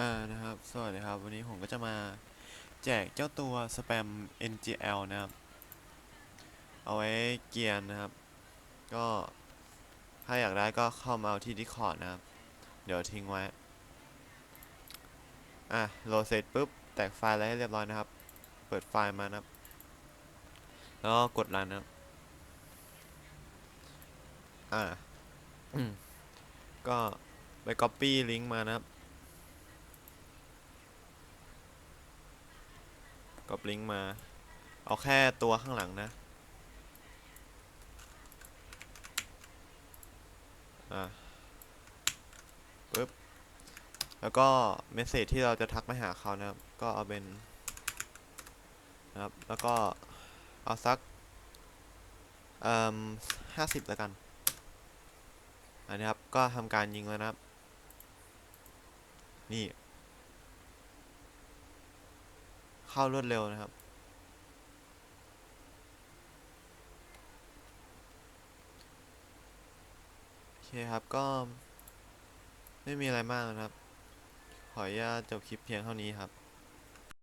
อ่านะครับสวัสดีครับ วันนี้ผมก็จะมาแจกเจ้าตัว spam ngl นะครับ เอาไว้เกียร์นะครับ ก็ถ้าอยากได้ก็เข้ามาเอาที่ Discord นะครับ เดี๋ยวทิ้งไว้ อะโหลดเสร็จปุ๊บ แตกไฟล์อะไรให้เรียบร้อยนะครับ เปิดไฟล์มานะครับ แล้วก็กดรันนะครับ อ่าก็ไป copy ลิงก์มานะครับ กดลิงก์มา เอาแค่ตัวข้างหลังนะ อะปึ๊บ แล้วก็เมสเซจที่เราจะทักไปหาเขานะครับ ก็เอาเป็นนะครับ แล้วก็เอาสักเอ่อห้าสิบแล้วกัน อันนี้ครับ ก็ทำการยิงแล้วนะครับ นี่ เข้ารวดเร็วนะครับ โอเคครับก็ ไม่มีอะไรมากนะครับ ขออนุญาตจบคลิปเพียงเท่านี้ครับ